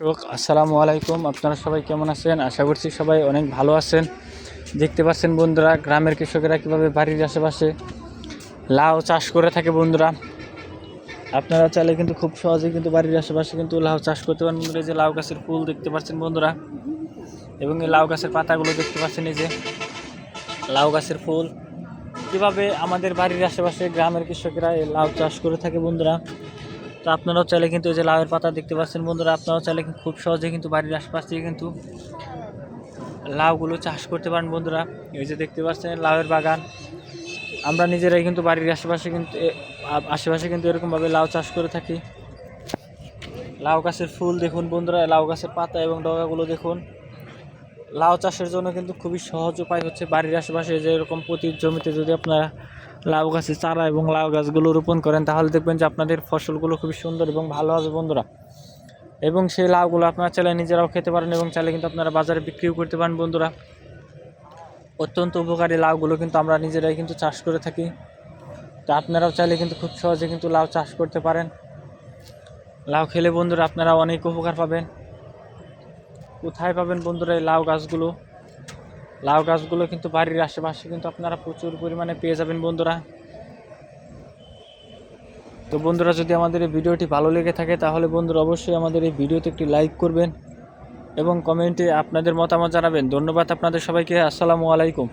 দর্শক আসসালামু আলাইকুম। আপনারা সবাই কেমন আছেন? আশা করছি সবাই অনেক ভালো আছেন। দেখতে পাচ্ছেন বন্ধুরা, গ্রামের কৃষকেরা কীভাবে বাড়ির আশেপাশে লাউ চাষ করে থাকে বন্ধুরা। আপনারা চাইলে কিন্তু খুব সহজেই কিন্তু বাড়ির আশেপাশে কিন্তু লাউ চাষ করতে পারেন। বন্ধুরা যে লাউ গাছের ফুল দেখতে পাচ্ছেন বন্ধুরা। এবং এই লাউ গাছের পাতাগুলো দেখতে পাচ্ছেন এই যে লাউ গাছের ফুল। কীভাবে আমাদের বাড়ির আশেপাশে গ্রামের কৃষকেরা এই লাউ চাষ করে থাকে বন্ধুরা। তো আপনারাও চাইলে কিন্তু এই যে লাউয়ের পাতা দেখতে পাচ্ছেন বন্ধুরা, আপনারাও চাইলে কিন্তু খুব সহজে কিন্তু বাড়ির আশপাশ থেকে কিন্তু লাউগুলো চাষ করতে পারেন বন্ধুরা। এই যে দেখতে পাচ্ছেন লাউয়ের বাগান। আমরা নিজেরাই কিন্তু বাড়ির আশেপাশে কিন্তু আশেপাশে কিন্তু এরকমভাবে লাউ চাষ করে থাকি। লাউ গাছের ফুল দেখুন বন্ধুরা, লাউ গাছের পাতা এবং ডগাগুলো দেখুন। লাউ চাষের জন্য কিন্তু খুবই সহজ উপায় হচ্ছে বাড়ির আশেপাশে যে এরকম প্রতি জমিতে যদি আপনারা লাউ গাছের চারা এবং লাউ গাছগুলো রোপণ করেন, তাহলে দেখবেন যে আপনাদের ফসলগুলো খুবই সুন্দর এবং ভালো হবে বন্ধুরা। এবং সেই লাউগুলো আপনারা চাইলে নিজেরাও খেতে পারেন এবং চাইলে কিন্তু আপনারা বাজারে বিক্রিও করতে পারেন বন্ধুরা। অত্যন্ত উপকারী লাউগুলো কিন্তু আমরা নিজেরাই কিন্তু চাষ করে থাকি। তো আপনারাও চাইলে কিন্তু খুব সহজে কিন্তু লাউ চাষ করতে পারেন। লাউ খেলে বন্ধুরা আপনারা অনেক উপকার পাবেন। কোথায় পাবেন বন্ধুরা এই লাউ গাছগুলো? লাউ গাছগুলো কিন্তু বাড়ির আশেপাশে কিন্তু আপনারা প্রচুর পরিমাণে পেয়ে যাবেন বন্ধুরা। তো বন্ধুরা, যদি আমাদের এই ভিডিওটি ভালো লেগে থাকে, তাহলে বন্ধুরা অবশ্যই আমাদের এই ভিডিওতে একটি লাইক করবেন এবং কমেন্টে আপনাদের মতামত জানাবেন। ধন্যবাদ আপনাদের সবাইকে। আসসালামু আলাইকুম।